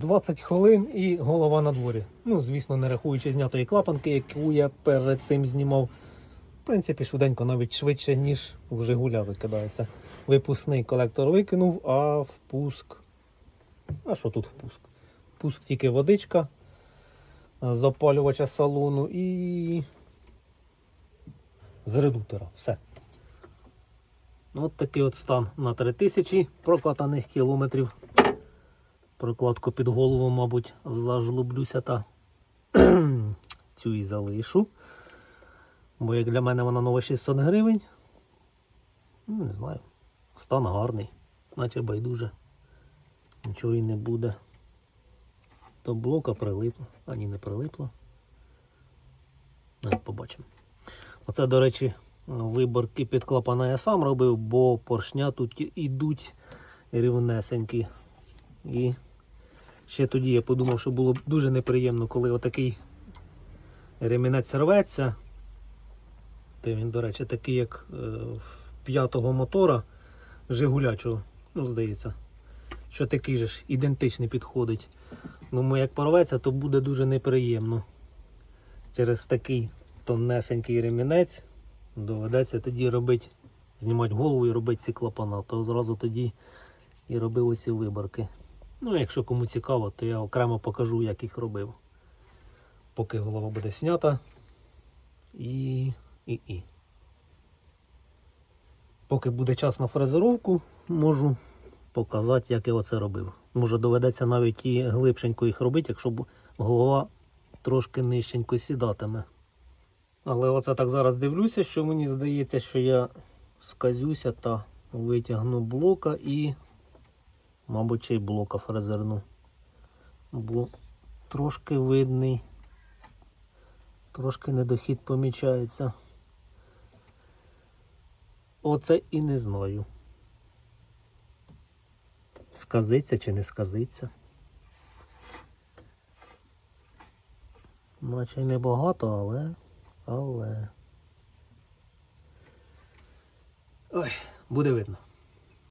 20 хвилин і голова на дворі. Ну, звісно, не рахуючи знятої клапанки, яку я перед цим знімав. В принципі, швиденько, навіть швидше, ніж в Жигуля викидається. Випускний колектор викинув, а впуск. А що тут впуск? Впуск тільки водичка з запалювача салону і з редуктора. Все. От такий от стан на 3000 прокатаних кілометрів. Прокладку під голову, мабуть, зажлублюся та цю і залишу. Бо як для мене вона нова 600 гривень. Ну, не знаю. Стан гарний, наче байдуже. Нічого і не буде. До блока прилипло, а ні, не прилипло. Ну, побачимо. Оце, до речі, виборки під клапана я сам робив, бо поршня тут ідуть рівнесенькі. І ще тоді я подумав, що було б дуже неприємно, коли отакий ремінець рветься. Та він, до речі, такий, як е, в п'ятого мотора Жигулячого, ну, здається, що такий же ж ідентичний підходить. Ну, як порветься, то буде дуже неприємно. Через такий тоннесенький ремінець доведеться тоді робити, знімати голову і робити ці клапана, то зразу тоді і робив оці виборки. Ну, якщо кому цікаво, то я окремо покажу, як їх робив. Поки голова буде снята. І. і, і. Поки буде час на фрезеровку, можу показати, як я оце робив. Може доведеться навіть і глибшенько їх робити, якщо голова трошки нижченько сідатиме. Але оце так зараз дивлюся, що мені здається, що я сказюся та витягну блока і, мабуть, ще й блока фрезерну. Бо трошки видний, трошки недохід помічається. Оце і не знаю. Сказиться чи не сказиться. Наче й небагато, але. Але. Ой, буде видно.